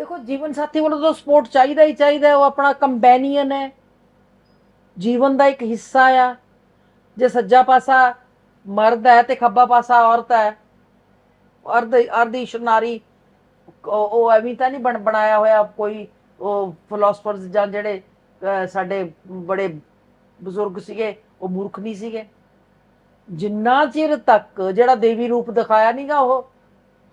ਦੇਖੋ ਜੀਵਨ ਸਾਥੀ ਵੱਲੋਂ ਤਾਂ ਸਪੋਰਟ ਚਾਹੀਦਾ ਹੀ ਚਾਹੀਦਾ ਉਹ ਆਪਣਾ ਕੰਪੈਨੀਅਨ ਹੈ। ਜੀਵਨ ਦਾ ਇੱਕ ਹਿੱਸਾ ਆ। ਜੇ ਸੱਜਾ ਪਾਸਾ ਮਰਦ ਹੈ ਤੇ ਖੱਬਾ ਪਾਸਾ ਔਰਤ ਹੈ ਅਰਧ ਅਰਧੀ ਨਾਰੀ ਉਹ ਐਵੇਂ ਤਾਂ ਨਹੀਂ ਬਣ ਬਣਾਇਆ ਹੋਇਆ ਕੋਈ ਉਹ ਫਿਲਾਸਫਰਸ ਜਾਂ ਜਿਹੜੇ ਸਾਡੇ ਬੜੇ ਬਜ਼ੁਰਗ ਸੀਗੇ ਉਹ ਮੂਰਖ ਨਹੀਂ ਸੀਗੇ। ਜਿੰਨਾ ਚਿਰ ਤੱਕ ਜਿਹੜਾ ਦੇਵੀ ਰੂਪ ਦਿਖਾਇਆ ਨਹੀਂਗਾ ਉਹ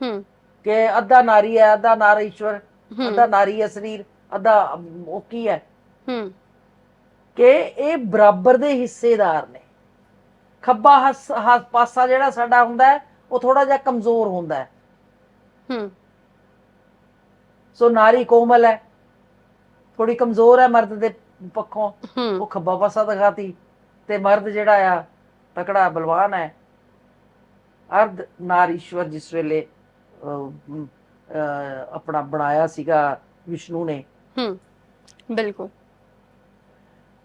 ਹੂੰ। ਕਿ ਅੱਧਾ ਨਾਰੀ ਹੈ ਅੱਧਾ ਨਾਰ ਈਸ਼ਵਰ ਅੱਧਾ ਨਾਰੀ ਹੈ ਸਰੀਰ ਅੱਧਾ ਉਹ ਕੀ ਹੈ? ਹੂੰ। ਕਿ ਇਹ ਬਰਾਬਰ ਦੇ ਹਿੱਸੇਦਾਰ ਨੇ। ਖੱਬਾ ਹੱਸ- ਪਾਸਾ ਜਿਹੜਾ ਸਾਡਾ ਹੁੰਦਾ ਉਹ ਥੋੜਾ ਜਿਹਾ ਕਮਜ਼ੋਰ ਹੁੰਦਾ ਹੈ। ਹੂੰ। ਸੋ ਨਾਰੀ ਕੋਮਲ ਹੈ ਥੋੜੀ ਕਮਜ਼ੋਰ ਹੈ ਮਰਦ ਦੇ ਪੱਖੋਂ। ਉਹ ਖੱਬਾ ਪਾਸਾ ਦਿਖਾਤੀ ਤੇ ਮਰਦ ਜਿਹੜਾ ਆ ਤਕੜਾ ਬਲਵਾਨ ਹੈ। ਅਰਧ ਨਾਰੀਸ਼ਵਰ ਜਿਸ ਵੇਲੇ ਆਪਣਾ ਬਣਾਇਆ ਸੀਗਾ ਵਿਸ਼ਨੂੰ ਨੇ। ਹੂੰ ਬਿਲਕੁਲ।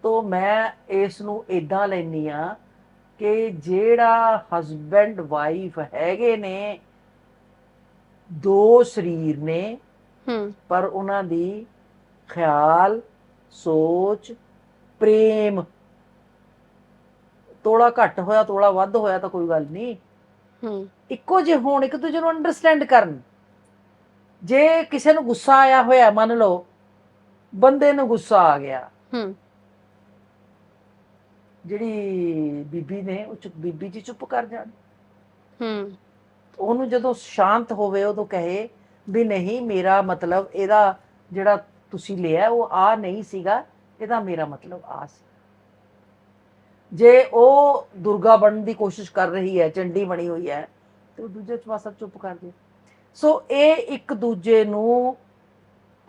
ਤੋ ਮੈਂ ਇਸ ਨੂੰ ਇਦਾਂ ਲੈਨੀ ਆ ਕਿ ਜਿਹੜਾ ਹਸਬੈਂਡ ਵਾਈਫ ਹੈਗੇ ਨੇ ਦੋ ਸਰੀਰ ਨੇ ਹੂੰ। ਪਰ ਉਹਨਾਂ ਦੀ ਖਿਆਲ ਸੋਚ ਪ੍ਰੇਮ ਤੋੜਾ ਘੱਟ ਹੋਇਆ ਤੋੜਾ ਵੱਧ ਹੋਇਆ ਤਾਂ ਕੋਈ ਗੱਲ ਨਹੀਂ। ਹੂੰ। ਇੱਕੋ ਜਿਹੇ ਹੋਣ ਇੱਕ ਦੂਜੇ ਨੂੰ ਅੰਡਰਸਟੈਂਡ ਕਰਨ। ਜੇ ਕਿਸੇ ਨੂੰ ਗੁੱਸਾ ਆਇਆ ਹੋਇਆ ਮੰਨ ਲਓ ਬੰਦੇ ਨੂੰ ਗੁੱਸਾ ਆ ਗਿਆ। ਹੂੰ। ਜਿਹੜੀ ਬੀਬੀ ਨੇ ਉਹ ਚੁੱਪ ਬੀਬੀ ਜੀ ਚੁੱਪ ਕਰ ਜਾਣ। ਹੂੰ। ਉਹਨੂੰ ਜਦੋਂ ਸ਼ਾਂਤ ਹੋਵੇ ਉਦੋਂ ਕਹੇ ਵੀ ਨਹੀਂ ਮੇਰਾ ਮਤਲਬ ਇਹਦਾ ਜਿਹੜਾ ਤੁਸੀਂ ਲਿਆ ਉਹ ਆ ਨਹੀਂ ਸੀਗਾ ਇਹਦਾ ਮੇਰਾ ਮਤਲਬ ਆ ਸੀ। ਜੇ ਉਹ ਦੁਰਗਾ ਬਣਨ ਦੀ ਕੋਸ਼ਿਸ਼ ਕਰ ਰਹੀ ਹੈ ਚੰਡੀ ਬਣੀ ਹੋਈ ਹੈ ਤੇ ਉਹ ਦੂਜੇ ਪਾਸਾ ਚੁੱਪ ਕਰ ਦੇ ਸੋ ਇਹ ਇੱਕ ਦੂਜੇ ਨੂੰ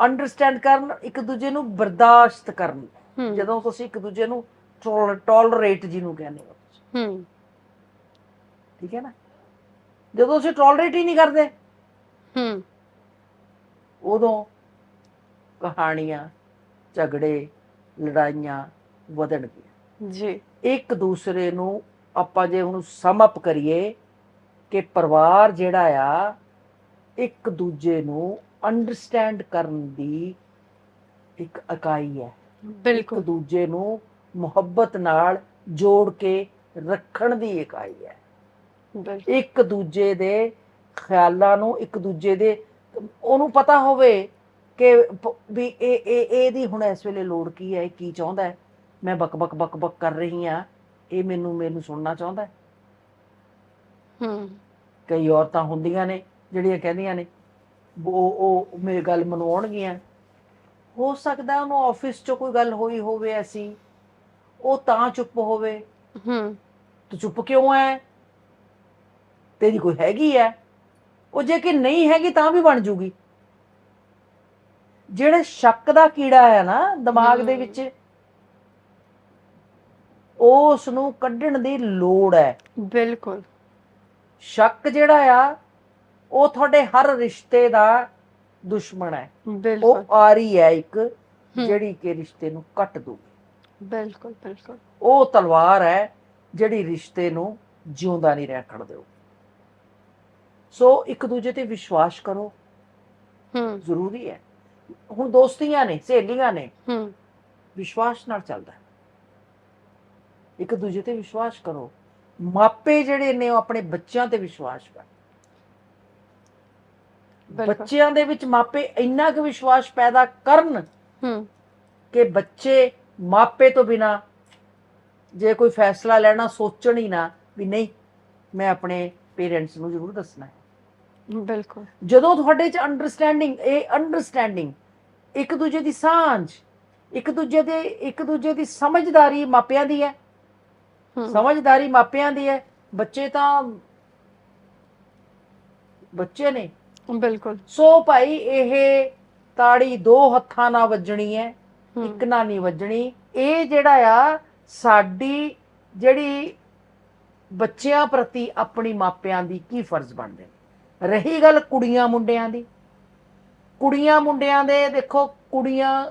ਅੰਡਰਸਟੈਂਡ ਕਰਨ ਇੱਕ ਦੂਜੇ ਨੂੰ ਬਰਦਾਸ਼ਤ ਕਰਨ। ਜਦੋਂ ਤੁਸੀਂ ਇੱਕ ਦੂਜੇ ਨੂੰ ਟੋਲਰੇਟ ਜਿਹਨੂੰ ਕਹਿੰਦੇ ਹੋ। ਹੂੰ। ਠੀਕ ਹੈ ਨਾ? ਜਦੋਂ ਤੁਸੀਂ ਟੋਲਰੇਟ ਹੀ ਨਹੀਂ ਕਰਦੇ ਹੂੰ। ਉਦੋਂ ਕਹਾਣੀਆਂ ਝਗੜੇ ਲੜਾਈਆਂ ਵਧਣਗੀਆਂ। ਜੀ। ਇੱਕ ਦੂਸਰੇ ਨੂੰ ਆਪਾਂ ਜੇ ਉਹਨੂੰ ਸਮ ਅਪ ਕਰੀਏ ਕਿ ਪਰਿਵਾਰ ਜਿਹੜਾ ਆ ਇੱਕ ਦੂਜੇ ਨੂੰ ਅੰਡਰਸਟੈਂਡ ਕਰਨ ਦੀ ਇੱਕ ਇਕਾਈ ਹੈ। ਇੱਕ ਬਿਲਕੁਲ ਦੂਜੇ ਨੂੰ ਮੁਹੱਬਤ ਨਾਲ ਜੋੜ ਕੇ ਰੱਖਣ ਦੀ ਇਕਾਈ ਹੈ। ਇੱਕ ਦੂਜੇ ਦੇ ਖਿਆਲਾਂ ਨੂੰ ਇੱਕ ਦੂਜੇ ਦੇ ਉਹਨੂੰ ਪਤਾ ਹੋਵੇ ਕਿ ਵੀ ਇਹ ਇਹ ਇਹਦੀ ਹੁਣ ਇਸ ਵੇਲੇ ਲੋੜ ਕੀ ਹੈ ਕੀ ਚਾਹੁੰਦਾ ਹੈ? ਮੈਂ ਬਕ ਬਕ ਬਕ ਬਕ ਕਰ ਰਹੀ ਆ ਇਹ ਮੈਨੂੰ ਮੈਨੂੰ ਸੁਣਨਾ ਚਾਹੁੰਦਾ ਹੂੰ। ਕਈ ਔਰਤਾਂ ਹੁੰਦੀਆਂ ਨੇ ਜਿਹੜੀਆਂ ਕਹਿੰਦੀਆਂ ਨੇ ਉਹ ਉਹ ਮੇਰੀ ਗੱਲ ਮਨਵਾਉਣਗੀਆਂ। ਹੋ ਸਕਦਾ ਉਹਨੂੰ ਆਫਿਸ 'ਚ ਕੋਈ ਗੱਲ ਹੋਈ ਹੋਵੇ ਐਸੀ ਉਹ ਤਾਂ ਚੁੱਪ ਹੋਵੇ। ਹੂੰ। ਤੂੰ ਚੁੱਪ ਕਿਉਂ ਹੈ ਤੇਰੀ ਕੋਈ ਹੈਗੀ ਹੈ ਉਹ ਜੇ ਕਿ ਨਹੀਂ ਹੈਗੀ ਤਾਂ ਵੀ ਬਣ ਜੂਗੀ। ਜਿਹੜੇ ਸ਼ੱਕ ਦਾ ਕੀੜਾ ਹੈ ਨਾ ਦਿਮਾਗ ਦੇ। ਵਿੱਚ ਉਸ ਨੂੰ ਕੱਢਣ ਦੀ ਲੋੜ ਹੈ ਬਿਲਕੁਲ। ਸ਼ੱਕ ਜਿਹੜਾ ਆ ਉਹ ਤੁਹਾਡੇ ਹਰ ਰਿਸ਼ਤੇ ਦਾ ਦੁਸ਼ਮਣ ਹੈ। ਬਿਲਕੁਲ। ਉਹ ਆਰੀ ਹੈ ਇੱਕ ਜਿਹੜੀ ਕਿ ਰਿਸ਼ਤੇ ਨੂੰ ਕੱਟ ਦੂਗੀ। ਬਿਲਕੁਲ ਬਿਲਕੁਲ। ਉਹ ਤਲਵਾਰ ਹੈ ਜਿਹੜੀ ਰਿਸ਼ਤੇ ਨੂੰ ਜਿਉਂਦਾ ਨਹੀਂ ਰੱਖਣ ਦਿਓ। ਸੋ ਇੱਕ ਦੂਜੇ ਤੇ ਵਿਸ਼ਵਾਸ ਕਰੋ। ਹੂੰ। ਜ਼ਰੂਰੀ ਹੈ। ਹੁਣ ਦੋਸਤੀਆਂ ਨੇ ਸਹੇਲੀਆਂ ਨੇ ਹੂੰ। ਵਿਸ਼ਵਾਸ ਨਾਲ ਚੱਲਦਾ ਹੈ। ਇੱਕ ਦੂਜੇ ਤੇ ਵਿਸ਼ਵਾਸ ਕਰੋ। ਮਾਪੇ ਜਿਹੜੇ ਨੇ ਉਹ ਆਪਣੇ ਬੱਚਿਆਂ ਤੇ ਵਿਸ਼ਵਾਸ ਕਰ ਬੱਚਿਆਂ ਦੇ ਵਿੱਚ ਮਾਪੇ ਇੰਨਾ ਕੁ ਵਿਸ਼ਵਾਸ ਪੈਦਾ ਕਰਨ ਹੂੰ। ਕਿ ਬੱਚੇ ਮਾਪੇ ਤੋਂ ਬਿਨਾ ਜੇ ਕੋਈ ਫੈਸਲਾ ਲੈਣਾ ਸੋਚਣ ਹੀ ਨਾ ਵੀ ਨਹੀਂ ਮੈਂ ਆਪਣੇ ਪੇਰੈਂਟਸ ਨੂੰ ਜ਼ਰੂਰ ਦੱਸਣਾ ਹੈ। ਬਿਲਕੁਲ। ਜਦੋਂ ਤੁਹਾਡੇ ਚ ਅੰਡਰਸਟੈਂਡਿੰਗ ਇਹ ਅੰਡਰਸਟੈਂਡਿੰਗ ਇੱਕ ਦੂਜੇ ਦੀ ਸਾਂਝ ਇੱਕ ਦੂਜੇ ਦੇ ਇੱਕ ਦੂਜੇ ਦੀ ਸਮਝਦਾਰੀ ਮਾਪਿਆਂ ਦੀ ਹੈ। ਹੂੰ। ਸਮਝਦਾਰੀ ਮਾਪਿਆਂ ਦੀ ਹੈ। ਬੱਚੇ ਤਾਂ ਬੱਚੇ ਨੇ ਬਿਲਕੁਲ। ਸੋ ਭਾਈ ਇਹ ਤਾੜੀ ਦੋ ਹੱਥਾਂ ਨਾਲ ਵੱਜਣੀ ਹੈ ਇੱਕ ਨਾਲ ਨਹੀਂ ਵੱਜਣੀ। ਇਹ ਜਿਹੜਾ ਆ ਸਾਡੀ ਜਿਹੜੀ ਬੱਚਿਆਂ ਪ੍ਰਤੀ ਆਪਣੀ ਮਾਪਿਆਂ ਦੀ ਕੀ ਫਰਜ਼ ਬਣਦੇ ਨੇ? ਰਹੀ ਗੱਲ ਕੁੜੀਆਂ ਮੁੰਡਿਆਂ ਦੀ। ਕੁੜੀਆਂ ਮੁੰਡਿਆਂ ਦੇ ਦੇਖੋ ਕੁੜੀਆਂ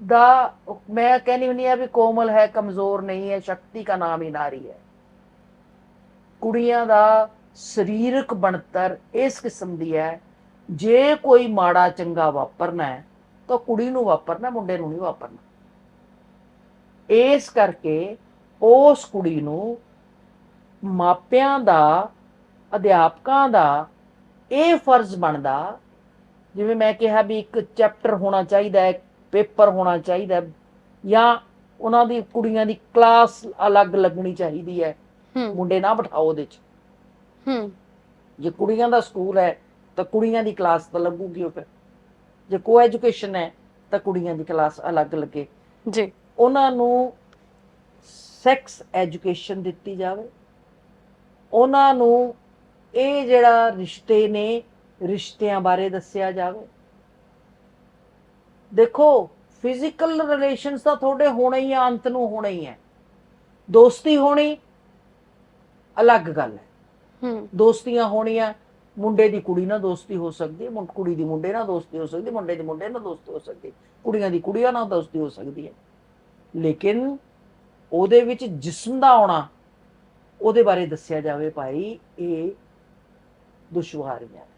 ਦਾ ਮੈਂ ਕਹਿੰਦੀ ਹੁੰਦੀ ਆ ਵੀ ਕੋਮਲ ਹੈ ਕਮਜ਼ੋਰ ਨਹੀਂ ਹੈ ਸ਼ਕਤੀ ਦਾ ਨਾਮ ਹੀ ਨਾਰੀ ਹੈ। ਕੁੜੀਆਂ ਦਾ ਸਰੀਰਕ ਬਣਤਰ ਇਸ ਕਿਸਮ ਦੀ ਹੈ। ਜੇ ਕੋਈ ਮਾੜਾ ਚੰਗਾ ਵਾਪਰਨਾ ਹੈ ਤਾਂ ਕੁੜੀ ਨੂੰ ਵਾਪਰਨਾ ਮੁੰਡੇ ਨੂੰ ਨਹੀਂ ਵਾਪਰਨਾ। ਇਸ ਕਰਕੇ ਉਸ ਕੁੜੀ ਨੂੰ ਮਾਪਿਆਂ ਦਾ ਅਧਿਆਪਕਾਂ ਦਾ ਇਹ ਫਰਜ਼ ਬਣਦਾ ਜਿਵੇਂ ਮੈਂ ਕਿਹਾ ਵੀ ਇੱਕ ਚੈਪਟਰ ਹੋਣਾ ਚਾਹੀਦਾ ਹੈ ਪੇਪਰ ਹੋਣਾ ਚਾਹੀਦਾ ਜਾਂ ਉਹਨਾਂ ਦੀ ਕੁੜੀਆਂ ਦੀ ਕਲਾਸ ਅਲੱਗ ਲੱਗਣੀ ਚਾਹੀਦੀ ਹੈ। ਹੂੰ। ਮੁੰਡੇ ਨਾ ਬਿਠਾਓ ਉਹਦੇ 'ਚ। ਹੂੰ। ਜੇ ਕੁੜੀਆਂ ਦਾ ਸਕੂਲ ਹੈ ਤਾਂ ਕੁੜੀਆਂ ਦੀ ਕਲਾਸ ਤਾਂ ਲੱਗੂਗੀ ਉਹ ਫਿਰ। ਜੇ ਕੋ ਐਜੂਕੇਸ਼ਨ ਹੈ ਤਾਂ ਕੁੜੀਆਂ ਦੀ ਕਲਾਸ ਅਲੱਗ ਲੱਗੇ। ਜੀ। ਉਹਨਾਂ ਨੂੰ ਸੈਕਸ ਐਜੂਕੇਸ਼ਨ ਦਿੱਤੀ ਜਾਵੇ। ਉਹਨਾਂ ਨੂੰ ਇਹ ਜਿਹੜਾ ਰਿਸ਼ਤੇ ਨੇ ਰਿਸ਼ਤਿਆਂ ਬਾਰੇ ਦੱਸਿਆ ਜਾਵੇ। ਦੇਖੋ ਫਿਜ਼ੀਕਲ ਰਿਲੇਸ਼ਨਸ ਤਾਂ ਤੁਹਾਡੇ ਹੋਣੇ ਹੀ ਆ ਅੰਤ ਨੂੰ ਹੋਣੇ ਹੀ ਹੈ ਦੋਸਤੀ ਹੋਣੀ ਅਲੱਗ ਗੱਲ ਹੈ ਹੂੰ। ਦੋਸਤੀਆਂ ਹੋਣੀਆਂ, ਮੁੰਡੇ ਦੀ ਕੁੜੀ ਨਾਲ ਦੋਸਤੀ ਹੋ ਸਕਦੀ ਹੈ ਕੁੜੀ ਦੀ ਮੁੰਡੇ ਨਾਲ ਦੋਸਤੀ ਹੋ ਸਕਦੀ, ਮੁੰਡੇ ਦੀ ਮੁੰਡੇ ਨਾਲ ਦੋਸਤੀ ਹੋ ਸਕਦੀ, ਕੁੜੀਆਂ ਦੀ ਕੁੜੀਆਂ ਨਾਲ ਦੋਸਤੀ ਹੋ ਸਕਦੀ ਹੈ। ਲੇਕਿਨ ਉਹਦੇ ਵਿੱਚ ਜਿਸਮ ਦਾ ਆਉਣਾ, ਉਹਦੇ ਬਾਰੇ ਦੱਸਿਆ ਜਾਵੇ ਭਾਈ, ਇਹ ਦੁਸ਼ਵਾਰੀਆਂ ਨੇ।